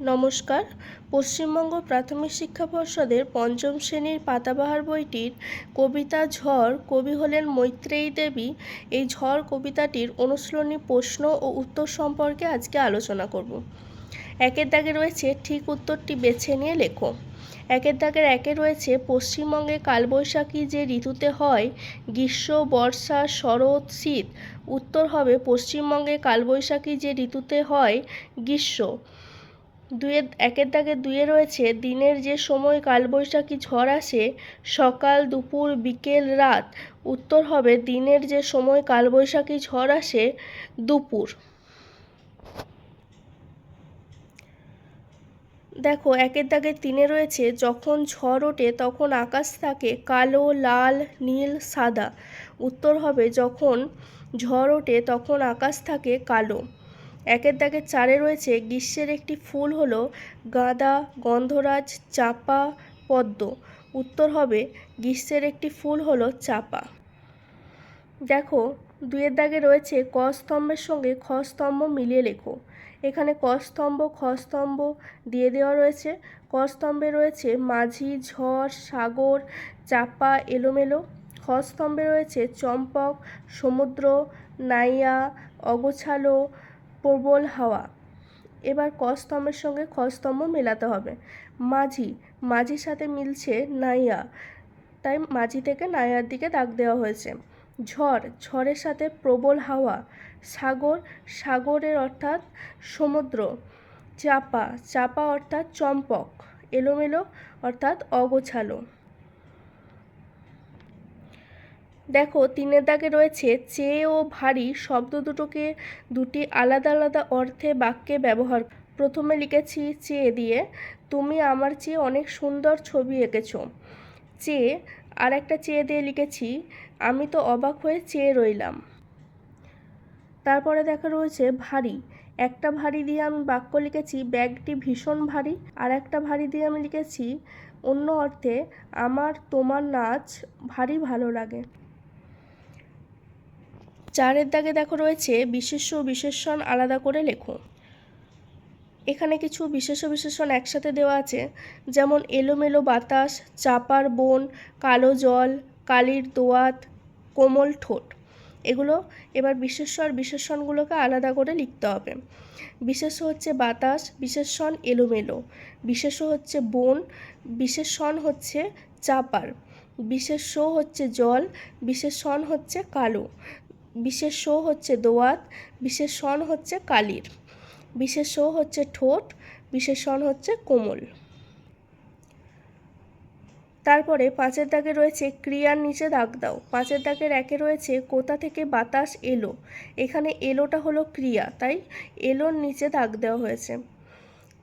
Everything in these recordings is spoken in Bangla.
নমস্কার। পশ্চিমবঙ্গ প্রাথমিক শিক্ষা পর্ষদের পঞ্চম শ্রেণির পাতাবাহার বইটির কবিতা ঝড় কবি হলেন মৈত্রেয়ী দেবী। এই ঝড় কবিতাটির অনুশীলনী প্রশ্ন ও উত্তর সম্পর্কে আজকে আলোচনা করব। একের দাগে রয়েছে ঠিক উত্তরটি বেছে নিয়ে লেখো। একের দাগের একে রয়েছে পশ্চিমবঙ্গে কালবৈশাখী যে ঋতুতে হয়, গ্রীষ্ম, বর্ষা, শরৎ, শীত। উত্তর হবে পশ্চিমবঙ্গে কালবৈশাখী যে ঋতুতে হয়, গ্রীষ্ম। দুয়ে একের দাগে দুয়ে রয়েছে। দিনের যে সময় কালবৈশাখী ঝড় আসে, সকাল, দুপুর, বিকেল, রাত, উত্তর হবে দিনের যে সময় কালবৈশাখী ঝড় আসে, দুপুর। দেখো একের দাগে তিনে রয়েছে। যখন ঝড় ওঠে, তখন আকাশ থাকে কালো, লাল, নীল, সাদা। উত্তর হবে যখন ঝড় ওঠে, তখন আকাশ থাকে কালো। একের দাগে চারে রয়েছে গ্রীষ্মের একটি ফুল হলো গাঁদা, গন্ধরাজ, চাপা, পদ্ম। উত্তর হবে গ্রীষ্মের একটি ফুল হলো চাপা। দেখো দুয়ের দাগে রয়েছে ক স্তম্ভের সঙ্গে খ স্তম্ভ মিলিয়ে লেখো। এখানে ক স্তম্ভ, খ স্তম্ভ দিয়ে দেওয়া রয়েছে। ক স্তম্ভে রয়েছে মাঝি, ঝড়, সাগর, চাপা, এলোমেলো। খ স্তম্ভে রয়েছে চম্পক, সমুদ্র, নাইয়া, অগোছালো প্রবল হাওয়া। এবার কস্তম্ভের সঙ্গে খ স্তম্ভ মেলাতে হবে। মাঝি, মাঝির সাথে মিলছে নাইয়া। তাই মাঝি থেকে নাইয়ার দিকে দাগ দেওয়া হয়েছে। ঝড়, ঝড়ের সাথে প্রবল হাওয়া। সাগর, সাগরের অর্থাৎ সমুদ্র। চাপা চাপা অর্থাৎ চম্পক। এলোমেলো অর্থাৎ অগোছালো। দেখো, তিনের দাগে রয়েছে চেয়ে ও ভারী শব্দ দুটোকে দুটি আলাদা আলাদা অর্থে বাক্যে ব্যবহার প্রথমে লিখেছি চেয়ে দিয়ে, তুমি আমার চেয়ে অনেক সুন্দর ছবি এঁকেছো। চেয়ে আর একটা চেয়ে দিয়ে লিখেছি, আমি তো অবাক হয়ে চেয়ে রইলাম। তারপরে দেখা রয়েছে ভারী। একটা ভারী দিয়ে আমি বাক্য লিখেছি, ব্যাগটি ভীষণ ভারী। আর একটা ভারী দিয়ে আমি লিখেছি, অন্য অর্থে আমার তোমার নাচ ভারী ভালো লাগে। চারের দাগে দেখো রয়েছে বিশেষ্য বিশেষণ আলাদা করে লেখো। এখানে কিছু বিশেষ বিশেষণ একসাথে দেওয়া আছে, যেমন এলোমেলো বাতাস, চাপার বন, কালো জল, কালির দোয়াত, কোমল ঠোঁট। এগুলো এবার বিশেষ্য আর বিশেষণগুলোকে আলাদা করে লিখতে হবে। বিশেষ্য হচ্ছে বাতাস বিশেষণ এলোমেলো। বিশেষ্য হচ্ছে বন বিশেষণ হচ্ছে চাপার। বিশেষ্য হচ্ছে জল বিশেষণ হচ্ছে কালো। বিশেষ শো হচ্ছে দোয়াত, বিশেষ সন হচ্ছে কালির, বিশেষ শো হচ্ছে ঠোঁট, বিশেষ বিশেষণ হচ্ছে কোমল। তারপরে পাঁচের দাগে রয়েছে ক্রিয়ার নিচে দাগ দাও, পাঁচের দাগের একে রয়েছে কোথা থেকে বাতাস এলো, এখানে এলোটা হলো ক্রিয়া, তাই এলোর নিচে দাগ দেওয়া হয়েছে।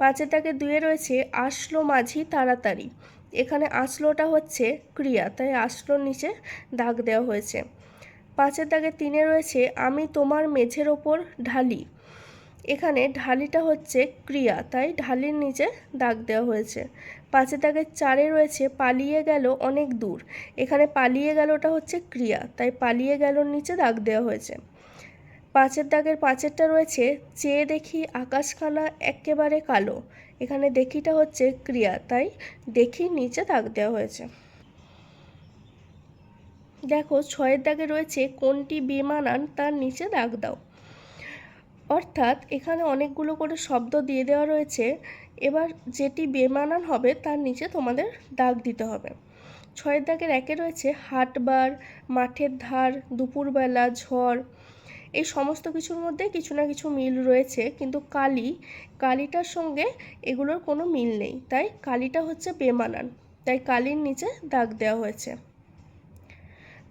পাঁচের দাগে দুয়ে রয়েছে আসলো মাঝি তাড়াতাড়ি, এখানে আসলোটা হচ্ছে ক্রিয়া, তাই আসলোর নিচে দাগ দেওয়া হয়েছে। পাঁচের দাগে তিনে রয়েছে, আমি তোমার মেঝের ওপর ঢালি। এখানে ঢালিটা হচ্ছে ক্রিয়া, তাই ঢালির নিচে দাগ দেওয়া হয়েছে। পাঁচের দাগে চারে রয়েছে, পালিয়ে গেল অনেক দূর। এখানে পালিয়ে গেলটা হচ্ছে ক্রিয়া, তাই পালিয়ে গেলর নিচে দাগ দেওয়া হয়েছে। পাঁচের দাগের পাঁচেরটা রয়েছে, চেয়ে দেখি আকাশখানা একেবারে কালো। এখানে দেখিটা হচ্ছে ক্রিয়া, তাই দেখি নিচে দাগ দেওয়া হয়েছে। দেখো, ছয়ের দাগে রয়েছে কোনটি বেমানান, তার নিচে দাগ দাও। অর্থাৎ এখানে অনেকগুলো করে শব্দ দিয়ে দেওয়া রয়েছে। এবার যেটি বেমানান হবে, তার নিচে তোমাদের দাগ দিতে হবে। ছয়ের দাগের একে রয়েছে হাটবার, মাঠের ধার, দুপুরবেলা, ঝড়। এই সমস্ত কিছুর মধ্যে কিছু না কিছু মিল রয়েছে, কিন্তু কালি, কালিটার সঙ্গে এগুলোর কোনো মিল নেই। তাই কালিটা হচ্ছে বেমানান। তাই কালির নিচে দাগ দেওয়া হয়েছে।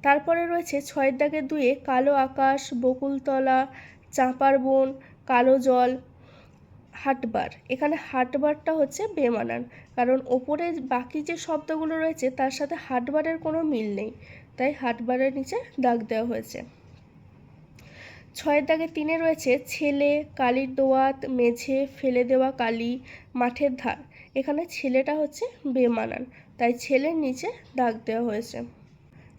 তারপরে রয়েছে ছয়ের দাগের দুয়ে কালো আকাশ, বকুলতলা, চাঁপার বন, কালো জল, হাটবার। এখানে হাটবারটা হচ্ছে বেমানান, কারণ ওপরে বাকি যে শব্দগুলো রয়েছে তার সাথে হাটবারের কোনো মিল নেই, তাই হাটবারের নিচে দাগ দেওয়া হয়েছে। ছয়ের দাগে তিনে রয়েছে ছেলে, কালির দোয়াত, মেঝে ফেলে দেওয়া কালি, মাঠের ধার। এখানে ছেলেটা হচ্ছে বেমানান, তাই ছেলের নিচে দাগ দেওয়া হয়েছে।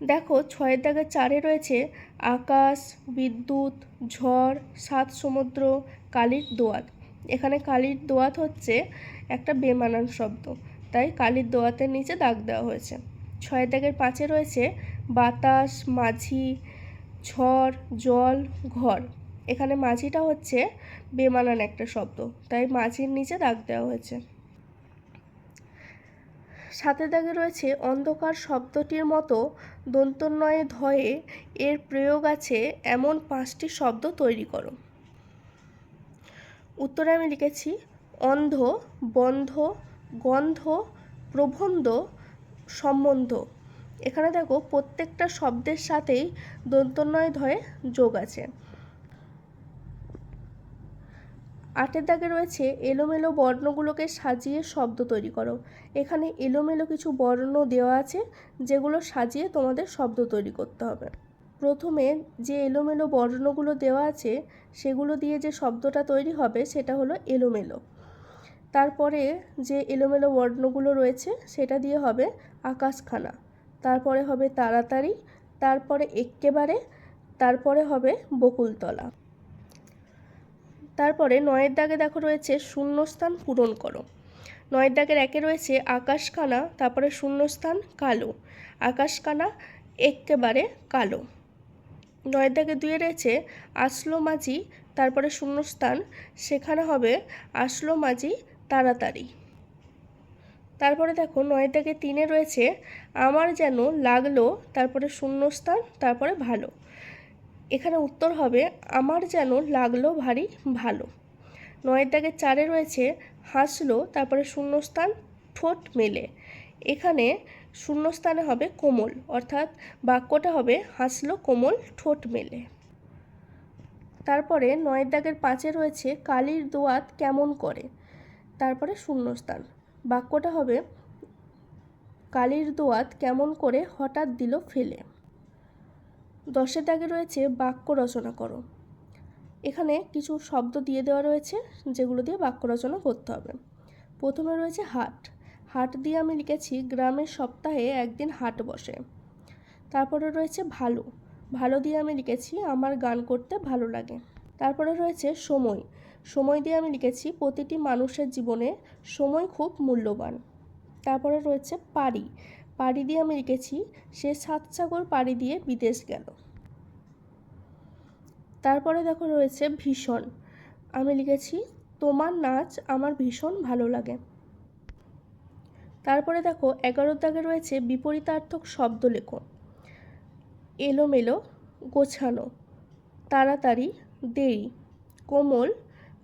দেখো, ছয়ের দাগে চারে রয়েছে আকাশ, বিদ্যুৎ, ঝড়, সাত সমুদ্র, কালির দোয়াত। এখানে কালির দোয়াত হচ্ছে একটা বেমানান শব্দ। তাই কালির দোয়াতের নিচে দাগ দেওয়া হয়েছে। ছয়ের দাগের পাঁচে রয়েছে বাতাস, মাঝি, ঝড়, জল, ঘর। এখানে মাঝিটা হচ্ছে বেমানান একটা শব্দ। তাই মাঝির নিচে দাগ দেওয়া হয়েছে। সাথে দাগে রয়েছে অন্ধকার শব্দটির মতো দন্তন্বয়ে ধয়ে এর প্রয়োগ আছে এমন পাঁচটি শব্দ তৈরি করো। উত্তরে আমি লিখেছি, অন্ধ, বন্ধ, গন্ধ, প্রবন্ধ, সম্বন্ধ। এখানে দেখো প্রত্যেকটা শব্দের সাথেই দন্তন্বয় ধয়ে যোগ আছে। আটের দাগে রয়েছে এলোমেলো বর্ণগুলোকে সাজিয়ে শব্দ তৈরি করো। এখানে এলোমেলো কিছু বর্ণ দেওয়া আছে, যেগুলো সাজিয়ে তোমাদের শব্দ তৈরি করতে হবে। প্রথমে যে এলোমেলো বর্ণগুলো দেওয়া আছে, সেগুলো দিয়ে যে শব্দটা তৈরি হবে, সেটা হলো এলোমেলো। তারপরে যে এলোমেলো বর্ণগুলো রয়েছে, সেটা দিয়ে হবে আকাশখানা। তারপরে হবে তাড়াতাড়ি, তারপরে এক্কেবারে, তারপরে হবে বকুলতলা। তারপরে নয়ের দাগে দেখো রয়েছে শূন্যস্থান পূরণ করো। নয়ের দাগের একে রয়েছে আকাশকানা, তারপরে শূন্যস্থান কালো, আকাশকানা একেবারে কালো। নয়ের দাগে দুয়ে রয়েছে আসলো মাঝি তারপরে শূন্যস্থান, সেখানে হবে আসলো মাঝি তাড়াতাড়ি। তারপরে দেখো নয়ের দাগে তিনে রয়েছে আমার যেন লাগল, তারপরে শূন্যস্থান, তারপরে ভালো। এখানে উত্তর হবে, আমার যেন লাগল ভারী ভালো। নয়ের দাগে চারে রয়েছে, হাসলো। তারপরে শূন্যস্থান, ঠোঁট মেলে। এখানে শূন্যস্থানে হবে কোমল, অর্থাৎ বাক্যটা হবে, হাসলো কোমল, ঠোঁট মেলে। তারপরে নয়ের দাগের পাঁচে রয়েছে, কালির দোয়াত কেমন করে? তারপরে শূন্যস্থান, বাক্যটা হবে, কালির দোয়াত কেমন করে হঠাৎ দিল ফেলে। দশের দাগে রয়েছে বাক্য রচনা করো। এখানে কিছু শব্দ দিয়ে দেওয়া রয়েছে, যেগুলো দিয়ে বাক্য রচনা করতে হবে। প্রথমে রয়েছে হাট। হাট দিয়ে আমি লিখেছি, গ্রামের সপ্তাহে একদিন হাট বসে। তারপরে রয়েছে ভালো। ভালো দিয়ে আমি লিখেছি, আমার গান করতে ভালো লাগে। তারপরে রয়েছে সময়। সময় দিয়ে আমি লিখেছি, প্রতিটি মানুষের জীবনে সময় খুব মূল্যবান। তারপরে রয়েছে পারি। পাড়ি দিয়ে আমি লিখেছি সে সাত সাগর পাড়ি দিয়ে বিদেশ গেল। তারপরে দেখো রয়েছে ভীষণ। আমি লিখেছি, তোমার নাচ আমার ভীষণ ভালো লাগে। তারপরে দেখো, এগারো দাগে রয়েছে বিপরীতার্থক শব্দ লেখো। এলোমেলো, গোছানো, তাড়াতাড়ি, দেরি, কোমল,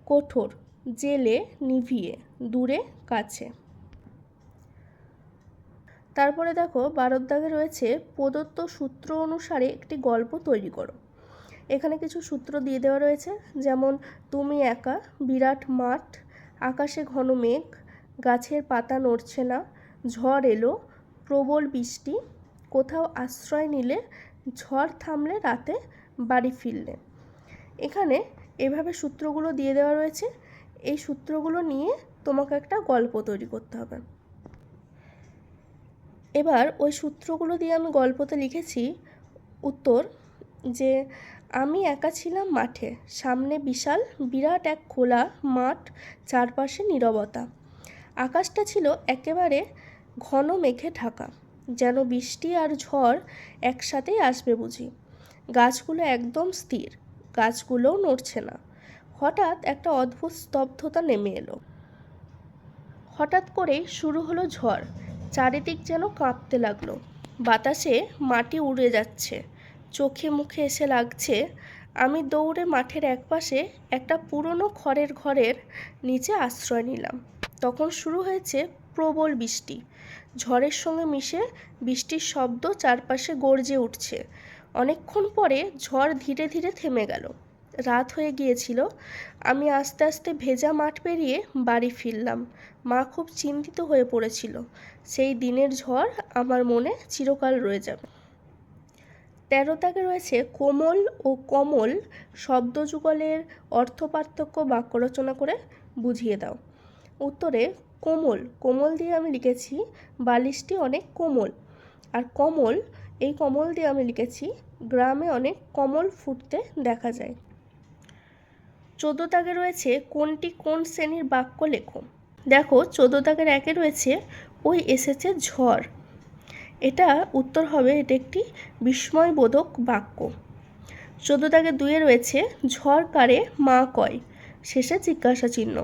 কঠোর, জেলে, নিভিয়ে, দূরে, কাছে। তারপরে দেখো বারোর দাগে রয়েছে প্রদত্ত সূত্র অনুসারে একটি গল্প তৈরি করো। এখানে কিছু সূত্র দিয়ে দেওয়া রয়েছে, যেমন তুমি একা, বিরাট মাঠ, আকাশে ঘন মেঘ, গাছের পাতা নড়ছে না, ঝড় এলো, প্রবল বৃষ্টি, কোথাও আশ্রয় নিলে, ঝড় থামলে রাতে বাড়ি ফিরলে। এখানে এভাবে সূত্রগুলো দিয়ে দেওয়া রয়েছে, এই সূত্রগুলো নিয়ে তোমাকে একটা গল্প তৈরি করতে হবে। এবার ওই সূত্রগুলো দিয়ে আমি গল্পতে লিখেছি উত্তর যে, আমি একা ছিলাম মাঠে। সামনে বিশাল, বিরাট এক খোলা মাঠ, চারপাশে নীরবতা। আকাশটা ছিল একেবারে ঘন মেঘে ঢাকা। যেন বৃষ্টি আর ঝড় একসাথেই আসবে বুঝি। গাছগুলো একদম স্থির। গাছগুলোও নড়ছে না। হঠাৎ একটা অদ্ভুত স্তব্ধতা নেমে এলো। হঠাৎ করেই শুরু হলো ঝড়। চারিদিক যেন কাঁপতে লাগল। বাতাসে মাটি উড়ে যাচ্ছে। চোখে মুখে এসে লাগছে, আমি দৌড়ে মাঠের একপাশে একটা পুরনো খড়ের ঘরের নিচে আশ্রয় নিলাম। তখন শুরু হয়েছে প্রবল বৃষ্টি। ঝড়ের সঙ্গে মিশে বৃষ্টির শব্দ চারপাশে গর্জে উঠছে। অনেকক্ষণ পরে ঝড় ধীরে ধীরে থেমে গেল। রাত হয়ে গিয়েছিল। আমি আস্তে আস্তে ভেজা মাঠ পেরিয়ে বাড়ি ফিরলাম। মা খুব চিন্তিত হয়ে পড়েছিল। সেই দিনের ঝড় আমার মনে চিরকাল রয়ে যাবে। তেরো তাকে রয়েছে কোমল ও কমল শব্দযুগলের অর্থ পার্থক্য বাক্য রচনা করে বুঝিয়ে দাও। উত্তরে, কোমল। কোমল দিয়ে আমি লিখেছি, বালিশটি অনেক কোমল। আর কমল, এই কমল দিয়ে আমি লিখেছি, গ্রামে অনেক কমল ফুটতে দেখা যায়। চোদ্দ দাগে রয়েছে কোনটি কোন শ্রেণির বাক্য লেখো দেখো, চোদ্দ দাগের একে রয়েছে ওই এসেছে ঝড়। এটা উত্তর হবে, এটা একটি বিস্ময়বোধক বাক্য। চোদ্দ দাগে দুয়ে রয়েছে, ঝড় কারে মা কয়? শেষে জিজ্ঞাসা চিহ্ন।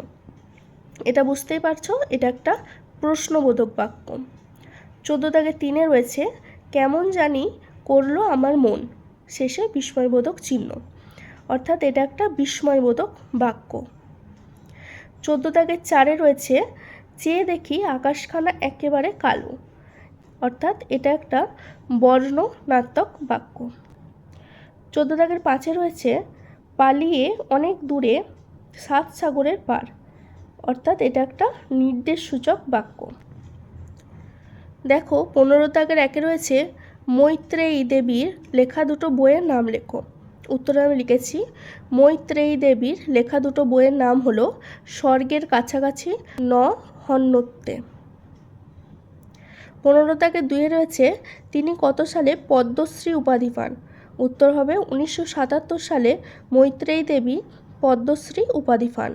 এটা বুঝতেই পারছ, এটা একটা প্রশ্নবোধক বাক্য। চোদ্দ দাগে তিনে রয়েছে, কেমন জানি করল আমার মন। শেষে বিস্ময়বোধক চিহ্ন। অর্থাৎ এটা একটা বিস্ময়বোধক বাক্য। চোদ্দ দাগের চারে রয়েছে, চেয়ে দেখি আকাশখানা একেবারে কালো। অর্থাৎ এটা একটা বর্ণনাত্মক বাক্য। চোদ্দ দাগের পাঁচে রয়েছে, পালিয়ে অনেক দূরে সাত সাগরের পার। অর্থাৎ এটা একটা নির্দেশসূচক বাক্য। দেখো পনেরো দাগের একে রয়েছে, মৈত্রেয়ী দেবীর লেখা দুটো বইয়ের নাম লেখো। উত্তরে আমি লিখেছি, মৈত্রেয়ী দেবীর লেখা দুটো বইয়ের নাম হলো স্বর্গের কাছাকাছি ন হন্যত্তে। পনেরো তাকে দুয়ে রয়েছে, তিনি কত সালে পদ্মশ্রী উপাধি পান? উত্তর হবে, উনিশশো সাতাত্তর সালে মৈত্রেয়ী দেবী পদ্মশ্রী উপাধি পান।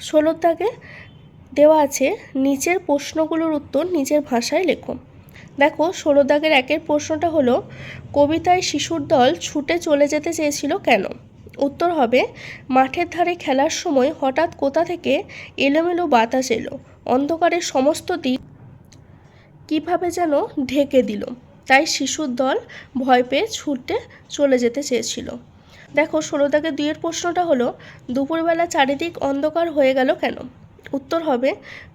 ষোলো তাকে দেওয়া আছে নিচের প্রশ্নগুলোর উত্তর নিজের ভাষায় লেখো। দেখো, ষোলো দাগের একের প্রশ্নটা হলো, কবিতায় শিশুর দল ছুটে চলে যেতে চেয়েছিল কেন? উত্তর হবে, মাঠের ধারে খেলার সময় হঠাৎ কোথা থেকে এলোমেলো বাতাস এলো? অন্ধকারের সমস্ত দিক কীভাবে যেন ঢেকে দিল? তাই শিশুর দল ভয় পেয়ে ছুটে চলে যেতে চেয়েছিল। দেখো, ষোলো দাগের দুইয়ের প্রশ্নটা হলো, দুপুরবেলা চারিদিক অন্ধকার হয়ে গেল কেন? উত্তর হবে,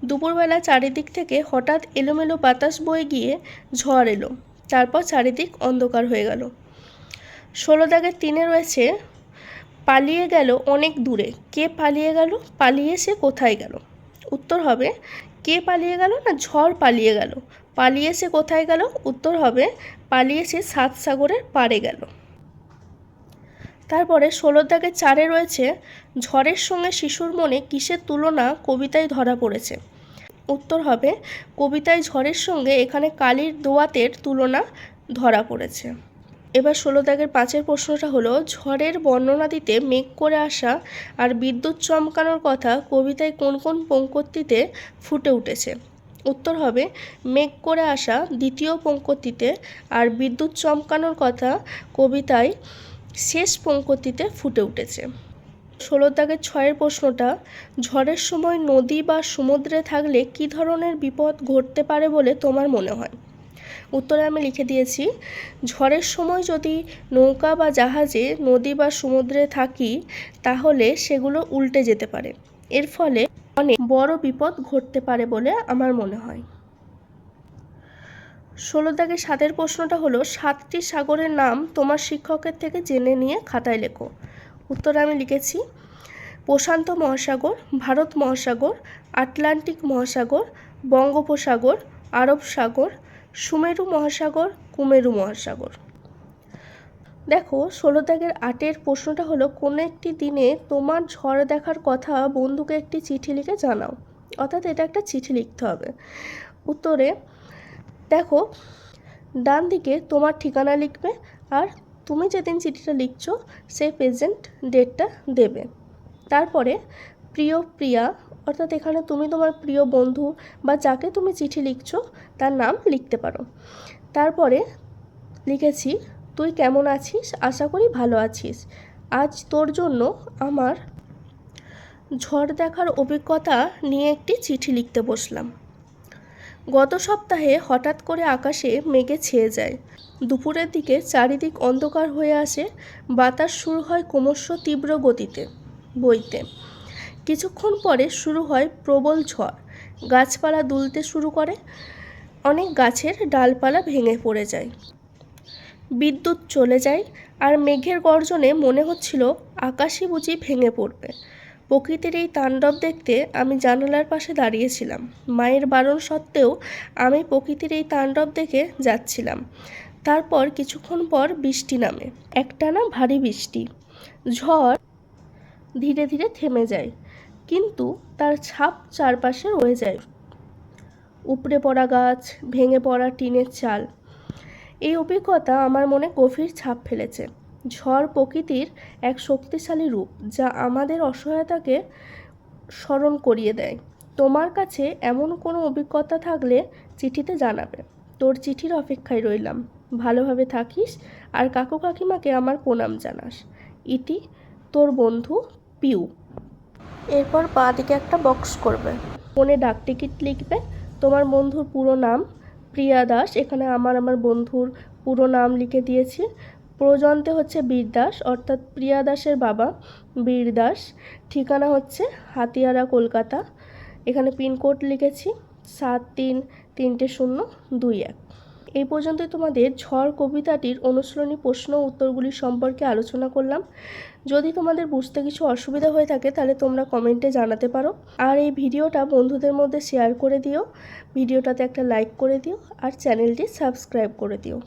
দুপুরবেলা চারিদিক থেকে হঠাৎ এলোমেলো বাতাস বয়ে গিয়ে ঝড় এলো, তারপর চারিদিক অন্ধকার হয়ে গেল। ষোলো দাগের তিনে রয়েছে, পালিয়ে গেল অনেক দূরে। কে পালিয়ে গেল? পালিয়ে সে কোথায় গেল? উত্তর হবে, কে পালিয়ে গেল না ঝড় পালিয়ে গেল? পালিয়ে সে কোথায় গেল? উত্তর হবে, পালিয়ে সে সাত সাগরের পাড়ে গেল। তারপরে ষোলোর দাগে চারে রয়েছে ঝড়ের সঙ্গে শিশুর মনে কিসের তুলনা কবিতায় ধরা পড়েছে। উত্তর হবে, কবিতায় ঝড়ের সঙ্গে এখানে কালির দোয়াতের তুলনা ধরা পড়েছে। এবার ষোলো দাগের পাঁচের প্রশ্নটা হলো, ঝড়ের বর্ণনা দিতে মেঘ করে আসা আর বিদ্যুৎ চমকানোর কথা কবিতায় কোন কোন পঙ্কতিতে ফুটে উঠেছে? উত্তর হবে, মেঘ করে আসা দ্বিতীয় পঙ্কতিতে আর বিদ্যুৎ চমকানোর কথা কবিতায় শেষ পঙ্কতিতে ফুটে উঠেছে। ষোলো দাগের ছয়ের প্রশ্নটা, ঝড়ের সময় নদী বা সমুদ্রে থাকলে কী ধরনের বিপদ ঘটতে পারে বলে তোমার মনে হয়? উত্তরে আমি লিখে দিয়েছি, ঝড়ের সময় যদি নৌকা বা জাহাজে নদী বা সমুদ্রে থাকি, তাহলে সেগুলো উল্টে যেতে পারে। এর ফলে অনেক বড় বিপদ ঘটতে পারে বলে আমার মনে হয়। ষোলো দাগে সাতের প্রশ্নটা হলো, সাতটি সাগরের নাম তোমার শিক্ষকের থেকে জেনে নিয়ে খাতায় লেখো। উত্তরে আমি লিখেছি, প্রশান্ত মহাসাগর, ভারত মহাসাগর, আটলান্টিক মহাসাগর, বঙ্গোপসাগর, আরব সাগর, সুমেরু মহাসাগর, কুমেরু মহাসাগর। দেখো ষোলো দাগের আটের প্রশ্নটা হলো, কোনো একটি দিনে তোমার ঝড় দেখার কথা বন্ধুকে একটি চিঠি লিখে জানাও। অর্থাৎ এটা একটা চিঠি লিখতে হবে। উত্তরে দেখো, ডান দিকে তোমার ঠিকানা লিখবে আর তুমি যেদিন চিঠিটা লিখছো, সেই প্রেজেন্ট ডেটটা দেবে। তারপরে প্রিয় প্রিয়া, অর্থাৎ এখানে তুমি তোমার প্রিয় বন্ধু বা যাকে তুমি চিঠি লিখছো, তার নাম লিখতে পারো। তারপরে লিখেছি, তুই কেমন আছিস? আশা করি ভালো আছিস। আজ তোর জন্য আমার ঝড় দেখার অভিজ্ঞতা নিয়ে একটি চিঠি লিখতে বসলাম। গত সপ্তাহে হঠাৎ করে আকাশে মেঘে ছেয়ে যায়। দুপুরের দিকে চারিদিক অন্ধকার হয়ে আসে, বাতাস শুরু হয় ক্রমশ তীব্র গতিতে, বইতে। কিছুক্ষণ পরে শুরু হয় প্রবল ঝড়। গাছপালা দুলতে শুরু করে, অনেক গাছের ডালপালা ভেঙে পড়ে যায়। বিদ্যুৎ চলে যায় আর মেঘের গর্জনে মনে হচ্ছিল আকাশই বুঝি ভেঙে পড়বে। প্রকৃতির এই তাণ্ডব দেখতে আমি জানালার পাশে দাঁড়িয়েছিলাম। মায়ের বারণ সত্ত্বেও আমি প্রকৃতির এই তাণ্ডব দেখে যাচ্ছিলাম। তারপর কিছুক্ষণ পর বৃষ্টি নামে। একটানা ভারী বৃষ্টি। ঝড় ধীরে ধীরে থেমে যায়, কিন্তু তার ছাপ চারপাশে রয়ে যায়। উপড়ে পড়া গাছ, ভেঙে পড়া টিনের চাল। এই অভিজ্ঞতা আমার মনে গভীর ছাপ ফেলেছে। ঝড় প্রকৃতির এক শক্তিশালী রূপ যা আমাদের অসহায়তাকে স্মরণ করিয়ে দেয়। তোমার কাছে এমন কোনো অভিজ্ঞতা থাকলে চিঠিতে জানাবে। তোর চিঠির অপেক্ষায় রইলাম। ভালোভাবে থাকিস আর কাকু কাকিমাকে আমার প্রণাম জানাস। ইটি তোর বন্ধু পিউ। এরপর পা দিকে একটা বক্স করবে। ফোনে ডাক টিকিট লিখবে। তোমার বন্ধুর পুরো নাম প্রিয়া দাস। এখানে আমার আমার বন্ধুর পুরো নাম লিখে দিয়েছি। প্রজন্তে হচ্ছে বীরদাস অর্থাৎ প্রিয়া দাসের বাবা বীরদাস ঠিকানা হচ্ছে হাতিয়ারা, কলকাতা। এখানে পিনকোড লিখেছি, সাত তিন তিনটে শূন্য দুই এক। এই পর্যন্তই তোমাদের ঝড় কবিতাটির অনুশীলনী প্রশ্ন উত্তরগুলি সম্পর্কে আলোচনা করলাম। যদি তোমাদের বুঝতে কিছু অসুবিধা হয়ে থাকে, তাহলে তোমরা কমেন্টে জানাতে পারো। আর এই ভিডিওটা বন্ধুদের মধ্যে শেয়ার করে দিও। ভিডিওটাতে একটা লাইক করে দিও। আর চ্যানেলটি সাবস্ক্রাইব করে দিও।